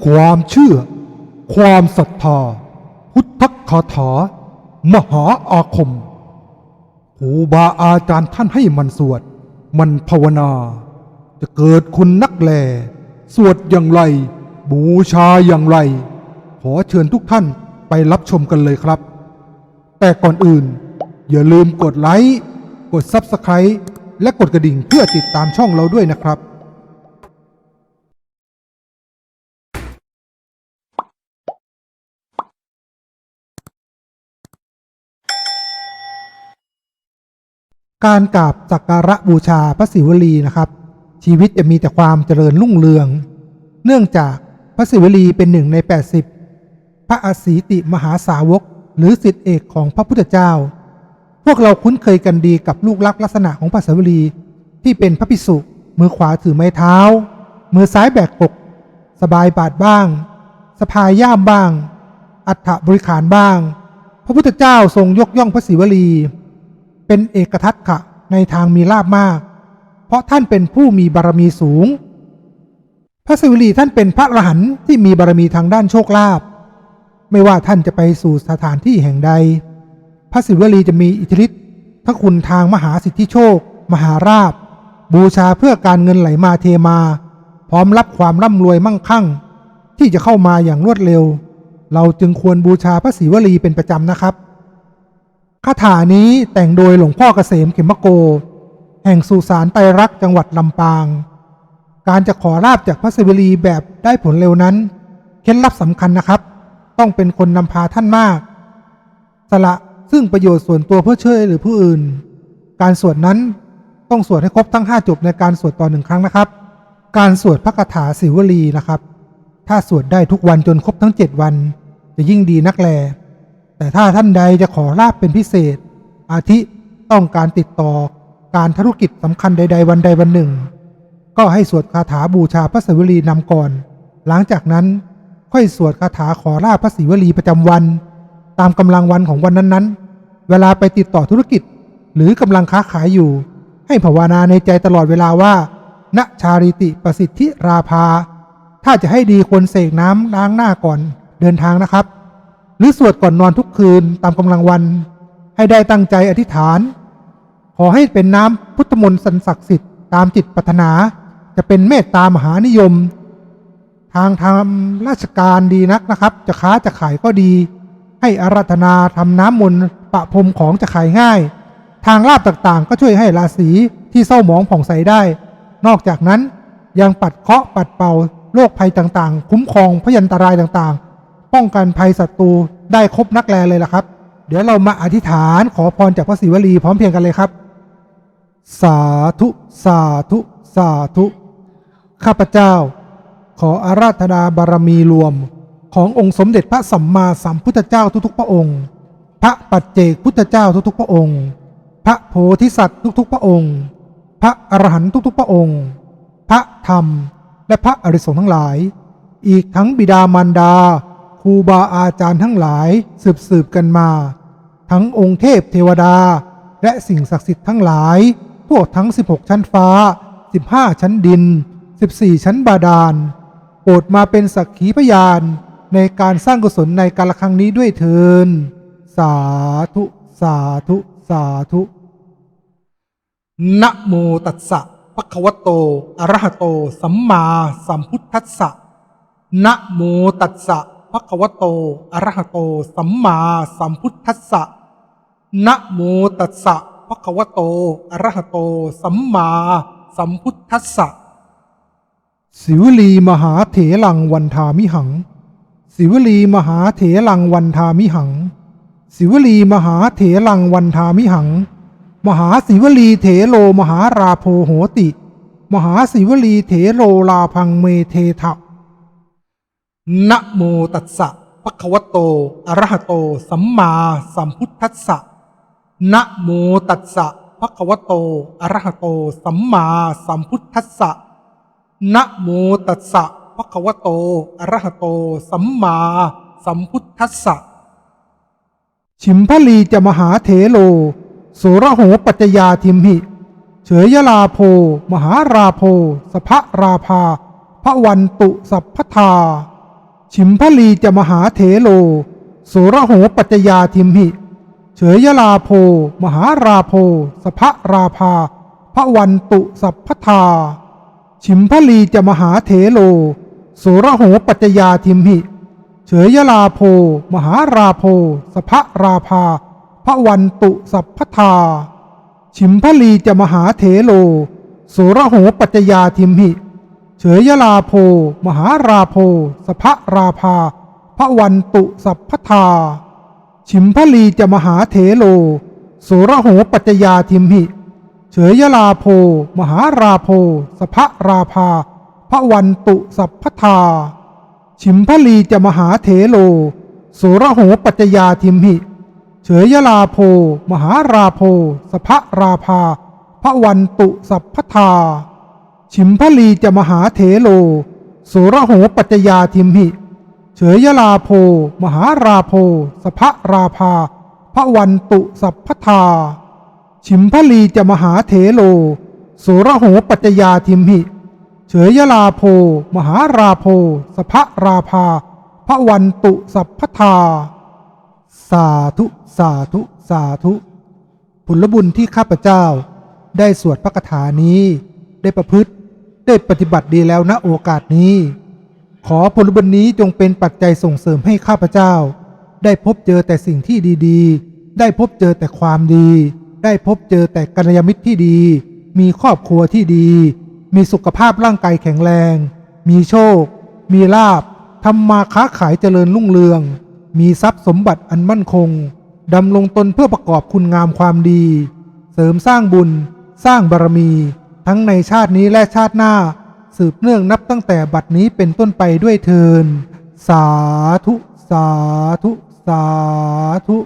ความเชื่อ ความศรัทธา พุทธคาถา มหาอาคมครูบาอาจารย์ท่านให้มันสวด มันภาวนา จะเกิดคุณนักแล สวดอย่างไร บูชาอย่างไร ขอเชิญทุกท่านไปรับชมกันเลยครับ แต่ก่อนอื่น อย่าลืมกดไลค์ กด Subscribe และกดกระดิ่งเพื่อติดตามช่องเราด้วยนะครับ การกราบสักการะบูชาพระศิวลีนะครับ ชีวิตจะมีแต่ความเจริญรุ่งเรือง เนื่องจากพระศิวลีเป็นหนึ่งใน 80 พระอสีติมหาสาวก หรือสิทธิเอกของพระพุทธเจ้า พวกเราคุ้นเคยกันดีกับลูกลักษณ์ลักษณะของพระศิวลีที่เป็นพระภิกษุมือขวาถือไม้เท้า มือซ้ายแบกปกสบายบาทบ้างสะพายย่ามบ้าง อัฐบริขารบ้าง พระพุทธเจ้าทรงยกย่องพระศิวลี เป็นเอกทัตขะในทางมีลาบมาก เพราะท่านเป็นผู้มีบารมีสูง พระศิวลีท่านเป็นพระอรหันต์ที่มีบารมีทางด้านโชคลาภไม่ว่าท่านจะไปสู่สถานที่แห่งใด พระศิวลีจะมีอิทธิฤทธิ์พระคุณทางมหาสิทธิโชค มหาราบ บูชาเพื่อการเงินไหลมาเทมา พร้อมรับความร่ำรวยมั่งคั่ง ที่จะเข้ามาอย่างรวดเร็ว เราจึงควรบูชาพระศิวลีเป็นประจำนะครับ คาถานี้แต่งโดยหลวงพ่อเกษมเขมโก แห่งสุสานไตรรักษ์จังหวัดลำปาง การจะขอลาบจากพระศิวลีแบบได้ผลเร็วนั้น เคล็ดลับสำคัญนะครับ ต้องเป็นคนนำพาท่านมาก สละซึ่งประโยชน์ส่วนตัวเพื่อช่วยหรือผู้อื่น การสวดนั้นต้องสวดให้ครบทั้ง 5 จบในการสวดต่อหนึ่งครั้งนะครับ การสวดพระคาถาศิวลีนะครับ ถ้าสวดได้ทุกวันจนครบทั้ง 7 วัน จะยิ่งดีนักแล แต่ถ้าท่านใดจะขอลาบเป็นพิเศษ อาทิต้องการติดต่อการธุรกิจสำคัญใด ๆ วันใดวันหนึ่ง ก็ให้สวดคาถาบูชาพระศิวลีนำก่อน หลังจากนั้นค่อยสวดคาถาขอลาบพระศิวลีประจำวัน ตามกำลังวันของวันนั้นๆ เวลาไปติดต่อธุรกิจ หรือกำลังค้าขายอยู่ ให้ภาวนาในใจตลอดเวลาว่าณชาริติประสิทธิราภา ถ้าจะให้ดีควรเสกน้ำล้างหน้าก่อนเดินทางนะครับ รือสวดก่อนนอนทุกคืนตามกำลังวัน ให้ได้ตั้งใจอธิษฐาน ขอให้เป็นน้ำพุทธมนต์สันศักดิ์สิทธิ์ตามจิตปรารถนา จะเป็นเมตตามหานิยม ทางทำราชการดีนักนะครับ จะค้าจะขายก็ดี ให้อาราธนาทำน้ำมนต์ประพรมของจะขายง่าย ทางลาบต่างๆ ก็ช่วยให้ราศีที่เศร้าหมองผ่องใสได้ นอกจากนั้นยังปัดเคาะปัดเป่าโรคภัยต่างๆ คุ้มครองพยันตรายต่างๆ ป้องกันภัยศัตรูได้ครบนักแลเลยล่ะครับ เดี๋ยวเรามาอธิษฐานขอพรจากพระศิวลีพร้อมเพียงกันเลยครับ สาธุ สาธุ สาธุ ข้าพเจ้า ขออาราธนาบารมีรวม ขององค์สมเด็จพระสัมมาสัมพุทธเจ้าทุกๆ พระองค์ พระปัจเจกพุทธเจ้าทุกๆ พระองค์ พระโพธิสัตว์ทุกๆ พระองค์ พระอรหันต์ทุกๆ พระองค์ พระธรรมและพระอริสงฆ์ทั้งหลาย อีกทั้งบิดามารดา ครูบาอาจารย์ทั้งหลายสืบสืบกันมา ทั้งองค์เทพเทวดา และสิ่งศักดิ์สิทธิ์ทั้งหลายทั่วทั้ง 16 ชั้นฟ้า 15 ชั้นดิน 14 ชั้นบาดาลโปรดมาเป็นสักขีพยานในการสร้างกุศลในการละครั้งนี้ด้วยเทิน สาธุ สาธุ สาธุ นะโมตัสสะภะคะวะโต อะระหะโต สัมมาสัมพุทธัสสะนะโมตัสสะ ภควโต อรหโต สัมมาสัมพุทธัสสะ นะโมตัสสะภควโต อรหโต สัมมาสัมพุทธัสสะ สิวลีมหาเถลังวันทามิหัง สิวลีมหาเถลังวันทามิหัง สิวลีมหาเถลังวันทามิหัง มหาศิวลีเถโลมหาราโพโหติ มหาศิวลีเถโลลาพังเมเททะ นะโมตัสสะภะคะวะโต อะระหะโต สัมมาสัมพุทธัสสะนะโมตัสสะภะคะวะโต อะระหะโต สัมมาสัมพุทธัสสะนะโมตัสสะภะคะวะโต อะระหะโต สัมมาสัมพุทธัสสะชิมพลีจะมหาเถโล โสระโหปัจจยาทิมหิ เฉยยลาโพ มหาราโพ สภราภาพระวันตุสัพพทา ชิมพลีจะมหาเถโล โสระโหปัจจยาทิมหิ เฉยยลาโพ มหาราโพสภราภาพระวันตุสัพพทาชิมพลีจะมหาเถโล โสระโหปัจจยาทิมหิ เฉยยลาโพ มหาราโพสภราภาพระวันตุสัพพทาชิมพลีจะมหาเถโล โสระโหปัจจยาทิมหิ เฉยยลาโพ มหาราโพ สภราภาพระวันตุสัพพทา ชิมพลีจะมหาเถโลโสระโหปัจจยาทิมหิ เฉยยลาโพ มหาราโพ สภราภาพระวันตุสัพพทา ชิมพลีจะมหาเถโลโสระโหปัจจยาทิมหิ เฉยยลาโพ มหาราโพ สภราภาพระวันตุสัพพทา ชิมพลีจะมหาเถโล โสระโหปัจจยาทิมหิ เฉยยลาโพ มหาราโพสภราภาพระวันตุสัพพทาชิมพลีจะมหาเถโล โสระโหปัจจยาทิมหิ เฉยยลาโพ มหาราโพสภราภาพระวันตุสัพพทา สาธุสาธุสาธุผลบุญที่ข้าพเจ้าได้สวดพระคาถานี้ได้ประพฤติ ได้ปฏิบัติดีแล้วณโอกาสนี้ ขอผลบุญนี้จงเป็นปัจจัยส่งเสริมให้ข้าพเจ้า ได้พบเจอแต่สิ่งที่ดีๆ ได้พบเจอแต่ความดี ได้พบเจอแต่กัลยาณมิตรที่ดี มีครอบครัวที่ดี มีสุขภาพร่างกายแข็งแรง มีโชค มีลาบทำมาค้าขายเจริญรุ่งเรือง มีทรัพย์สมบัติอันมั่นคงดำรงตนเพื่อประกอบคุณงามความดี เสริมสร้างบุญ สร้างบารมี ทั้งในชาตินี้และชาติหน้า สืบเนื่องนับตั้งแต่บัดนี้เป็นต้นไปด้วยเทินสาธุ สาธุ สาธุ